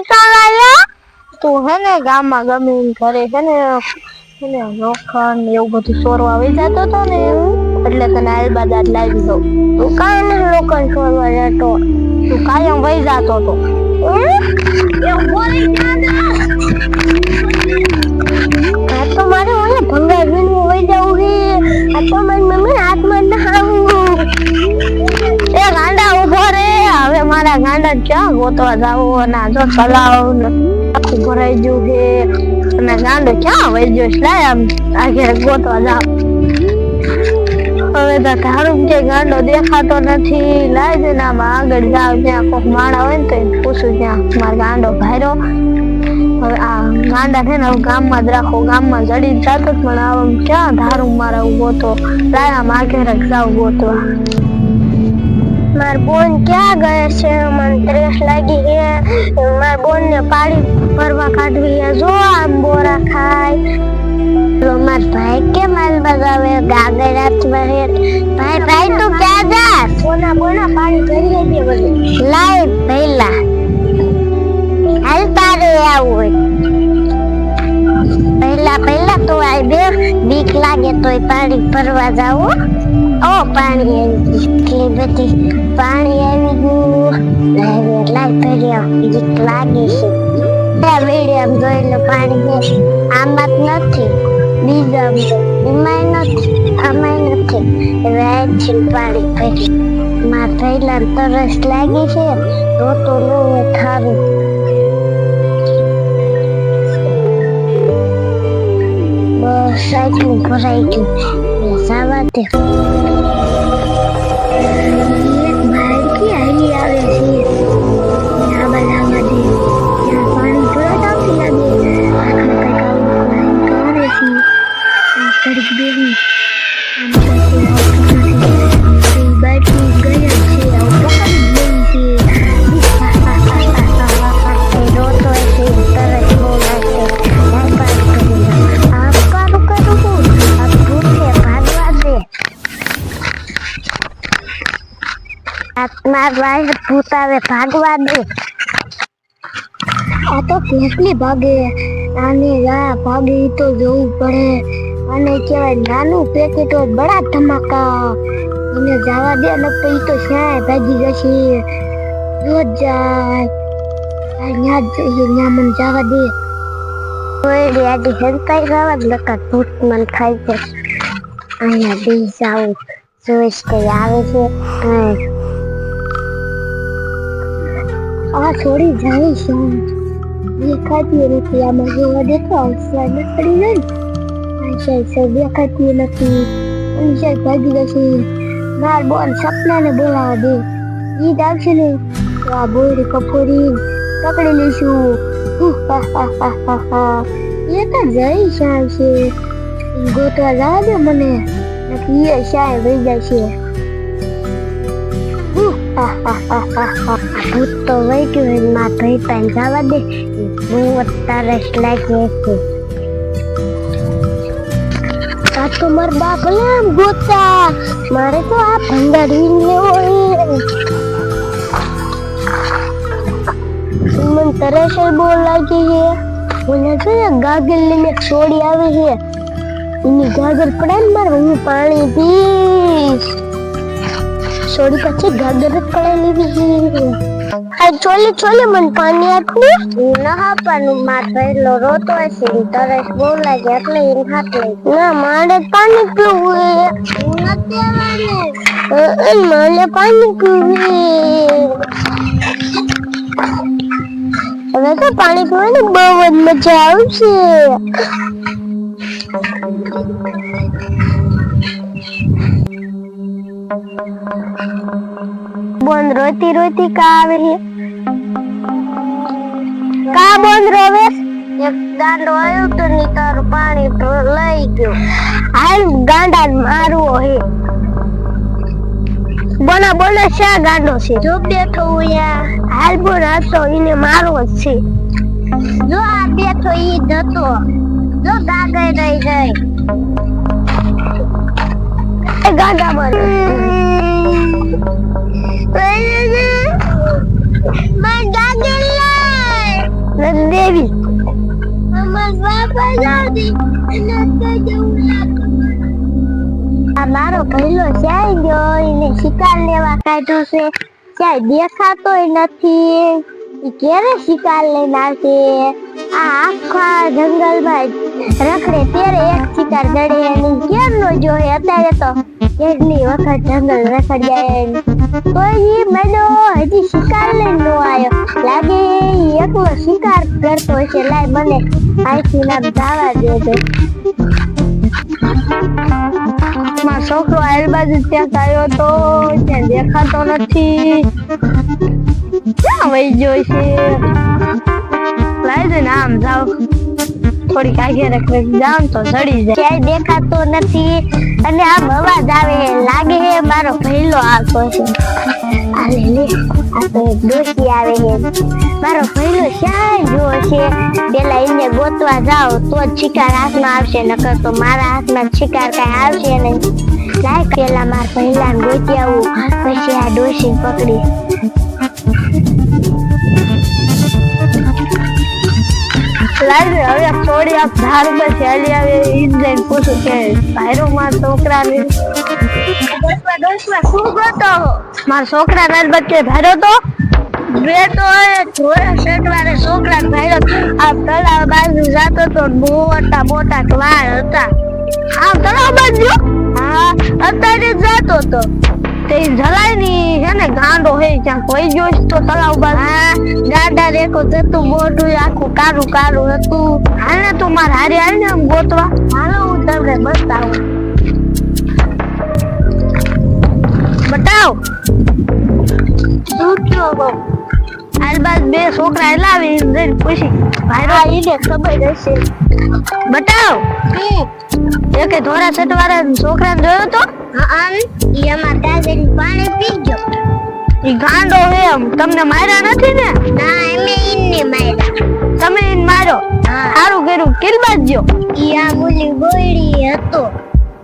હે ને એવું એટલે તને આલબાદાર લાવી દઉં. તું કાંઈ ને લોખંડ સોરવા જતો. તું કાયમ વહી જતો તો. મારે ભંગાર ગાંડા ક્યાં? ગોતવા જાવ અને જો તલાવ ને આખું ભરાઈ ગયું છે. અને ગાંડો ક્યાં વહી ગયો છે? આમ આગે ગોતવા જાવ. હવે તો તારું કે ગાંડો દેખાતો નથી. લાય દે ને આમ આગળ જાવ. ત્યાં કોક માણા હોય ને તો એને પૂછું ત્યાં મારો ગાંડો ભાર્યો હવે આ ગાંડા છે ને હવે ગામમાં જ રાખો. ગામમાં જડી જતો પણ આમ ક્યાં ધારું મારે ગોતો તો? આમ આગે રખ જાવ ગોતવા. માર બોન ક્યાં ગયા છે? મને ત્રેસ લાગી છે માર બોન ને પાડી ફરવા કાઢવી છે જો આમ બોરા ખાય. તો માર ભાઈ કે માલ બગાવે ગાગર હાથમાં છે ભાઈ ભાઈ તું ક્યાં જા બોના બોના પાણી ભરી લેજે બધું. લાય પહેલા હાલ તારે આવું પહેલા પહેલા તો આઈ બે બીક લાગે તોય પાણી ભરવા જાવું ઓ, પાણી આવી એટલી બધી પાણી આવી ગયું. એટલા જ ભર્યા બીજી લાગે છે. વીડિયો જોઈ પાણી આમાં નથી, બીજા નથી, આમાંય નથી. વેચી પાણી ભરી. માં પહેલા તરસ લાગી છે, તો તો લો થારું. બસ આટલું ભરાઈ ગયું. આ કારું કરું હું આ ભૂખે ભાગવા દે આત્મા ભાઈ ભૂતાવે ભાગવા દે આ તો કેટલી ભાગે આને રા ભાગે તો જોવું પડે આને કહેવાય નાનું પેકેટ હોય, બડા ધમાકા. એને જવા દે, ને ઈ તો શ્યાય ભાગી જશે. રોજ જાય. અહીંયા જ જઈએ ત્યાં મને જવા દે. કોઈ આડી હેરકાઈ જવા જ લખા ભૂત મન ખાઈ છે અહીંયા બી જાઉં જોઈશ કઈ આવે છે. આ છોડી જાય છે. દેખાતી નથી આમાં જોવા દેતો આવશે પડી જાય. છે દેખાતી નથી અનિશા ભાગી જશે માર બોલ સપનાને બોલાવા દે ઈદ આવશે ને તો આ બોરી કપોરી પકડી લઈશું. એ તો જઈ છે ગોતવા જવા દે મને નથી એ શ્યામ વહી. આ ભૂત તો વહી ગયું મારા ભાઈ પાસે જવા દે હું જ તરસ લાગે છે આ તો મારા બા ભલે આમ ગોતા મારે તો આ ભંગારી લેવો છે મને તરસ ય બહુ લાગી છે મને છે ને ગાગર લઈને એક છોડી આવે છે એની ગાગર પડે ને મારે હું પાણી પીશ છોડી પછી ગાગર જ પડેલી છે હા છોલે છોલે મને પાણી આપને ના આપવાનું, માર પહેલો રોતો હશે તરસ બહુ લાગે, એટલે એને હાથ લઈ ના, મારે પાણી પીવું એ નથી આવવાનું મારે પાણી પીવું હવે તો પાણી પીવાની બહુ જ મજા આવશે. બંધ રોતી રોતી કા આવે છે કા બોન રોવે એક દાંડો આવ્યો તો ની પાણી લઈ ગયો. હાલ ગાંડા મારવો હે. બોના બોના શા ગાંડો છે? જો બેઠો હું યા હાલ બોલ હતો એને મારવો જ છે. જો આ બેઠો ઈ જતો જો ગાગઈ રહી ગઈ ગાંડા માર આ મારો પહેલો ક્યાંય ગયો એને શિકાર લેવા કાઢ્યો છે ક્યાંય દેખાતોય નથી ક્યારે શિકાર લઈને આવશે? આ આખા જંગલમાં રખડે ત્યારે એક શિકાર જડે એની કેમ નો જોયે અત્યારે તો કેટલી વખત જંગલ રખડ્યા કોઈ મેડો હજી શિકાર લઈને નો આવ્યો. લાગે એકલો શિકાર કરતો હશે. લાય મને આઈથી નામ જવા દેજો. મારો છોકરો આયલ બાજુ ત્યાં આવ્યો તો ત્યાં દેખાતો નથી. ક્યાં વહી ગયો છે? લાઈ દે ને આમ જાવ થોડીક આગે રખ જાવ તો ચડી જાય. ક્યાંય દેખાતો નથી અને આમ અવાજ આવે, લાગે હે મારો પહેલો આવતો છે આવે મારો પહેલો ક્યાં જો છે. પેલા એને ગોતવા જાવ તો જ શિકાર હાથમાં આવશે, નકર તો મારા હાથમાં શિકાર કઈ આવશે નહીં. લાય પેલા મારા પહેલા ગોતી પછી આ ડોશી પકડી. લાગે હવે થોડી આપ ધાર ઉપર ચાલી આવે ઈ જ જઈને પૂછું કે ભાઈરો માર છોકરાને શું ગોતો? મારા છોકરા ના બચ્ચે ભાઈરો તો? બે તો એ જોયા શેઠવાળે છોકરા ભાઈરો. આ તળાવ બાજુ જાતો તો મોટા મોટા વાળ હતા. આમ તળાવ બાજુ? હા, અત્યારે જાતો તો. તે જલાયની હે ને ગાંડો હે ત્યાં કોઈ જોઈશ તો તળાવ બાજુ. હા ગાડા રેકો જતું બોટું આખું કારું કારું હતું. હાલે તું માર હારે હાલ ને આમ ગોતવા. હાલો હું તમને બતાવું. બતાવ. થયો બહુ? આલબાદ બે છોકરા લાવી જઈને પૂછી. ભાઈરો એને ખબર હશે. બતાવ. એક ધોરા છઠવાળા છોકરા જોયો તો? હા ઈ અમાર દાદાની પાણી પી ગયો. ઈ ગાંડો હે એમ તમને માર્યા નથી ને? ના એમે ઈને માર્યા. તમે ઈને મારો સારું કર્યું. કિલ બાજ્યો ઈ આ બોલી બોયડી હતો.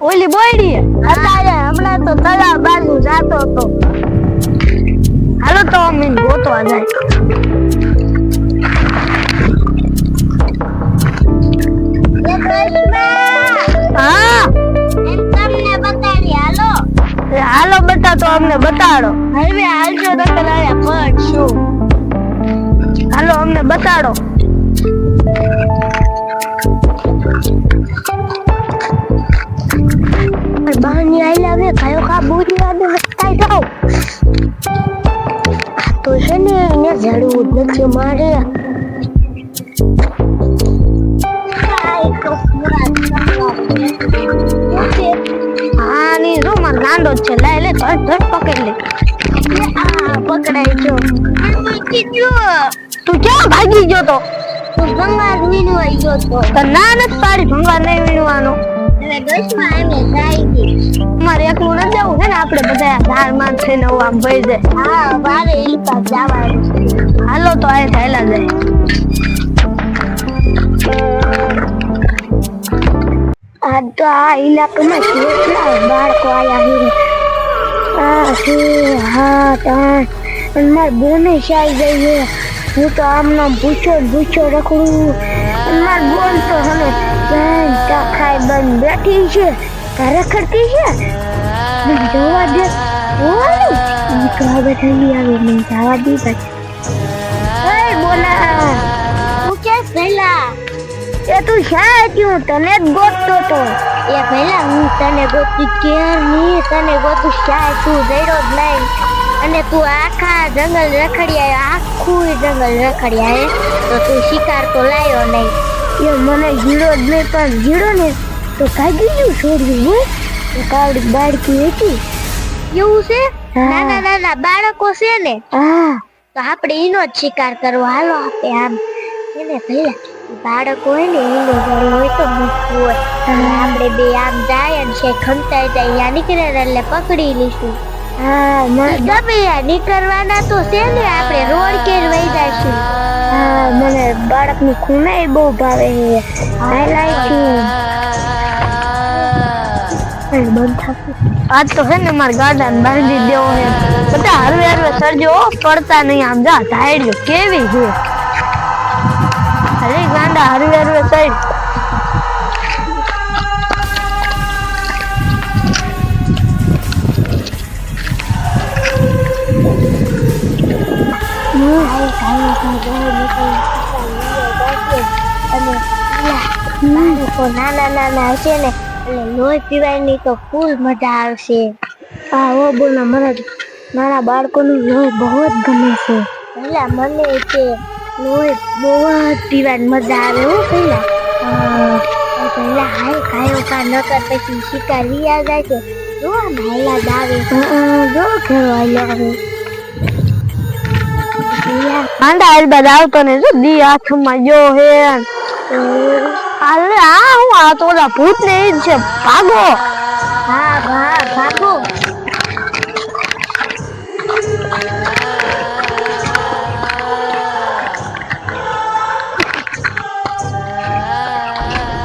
ઓલી બોયડી અત્યારે હમણાં તો તળા બાજુ જાતો હતો. હાલો તો અમે ગોતવા જાય. હાલો હાલો બતા તો અમને બતાડો. હવે હાલજો તો કલાયા પડશું હાલો અમને બતાડો. બહાની આવે કયો કાબુ બુરી વાદે જાઓ તો છે ને એને જરૂર નથી મારે. ગાંડો છે. લે લે ધડ ધડ પકડ લે. આ પકડાઈ ગયો તું ક્યાં ભાગી ગયો તો. તું ભંગાર વીણવાઈ ગયો તો. ના નથી પાડી ભંગાર નહીં વીણવાનો. હવે દસમાં એમે જાય ગઈ. મારે એકલું ન જવું છે ને આપણે બધા ધારમાં છે ને આમ ભઈ જાય. હા મારે ઈ જવાનું હાલો તો આ થયેલા જાય. આ તો આ ઇલાકામાં કેટલા બાળકો આયા છે હા તા અને મારી બોને શાઈ ગઈ છે હું તો આમ ભૂછો ભૂછો રખડું અને બોલ તો હવે ત્યાં ખાઈ બંધ બેઠી છે ઘરે રખડતી છે જવા દે ઓય દીકરા બેઠેલી આવી મને જવા દી પછી એ તું શા હું તને જ ગોતતો તો. એ પહેલા હું તને ગોતી કેરની તને ગોતું શા તું જઈરો જ નહીં અને તું આખા જંગલ રખડ્યા આખું જંગલ રખડ્યા તો તું શિકાર તો લાયો નહીં. એ મને જીડો જ નહીં પણ જીડો ને તો કાઢી ગયું છોડ્યું હું. કાવડી બાળકી હતી. એવું છે? નાના નાના બાળકો છે ને? હા. તો આપણે એનો જ શિકાર કરવો. હાલો આપણે આમ. એને ભૈયા બાળકો હોય ને એનો ઘરે હોય તો મૂકવું હોય. અને આપણે બે આમ જાય અને છે ખમતા જાય અહીંયા નીકળે એટલે પકડી લઈશું. હા ગમે નીકળવાના તો છે ને આપણે રોડ કેર વહી જઈશું. હા મને બાળકની ખૂણાઈ બહુ ભાવે છે. આઈ લાઈક આજ તો છે ને મારા બાંધી દેવો છે. બધા હરવે હરવે સરજો પડતા નહીં આમ જા ધાડ્યો કેવી છે. ગાંડા હરવે હરવે બાળકો નાના નાના હશે ને એટલે લોહી પીવાની તો ફૂલ મજા આવશે હા ઓ બોલો મને મારા બાળકોનું લોહી બહુ જ ગમે છે એટલે મને છે લોહી બહુ મજા આવે હો પેલા પેલા હાય ખાયો કા નકર પછી શિકાર વિયા જાય છે. જો આમ હાયલા જ આવે. ગાંડા આવતો ને જો દી હાથમાં જો હે. હાલે આ હું આ તો ભૂત ને જ છે ભાગો.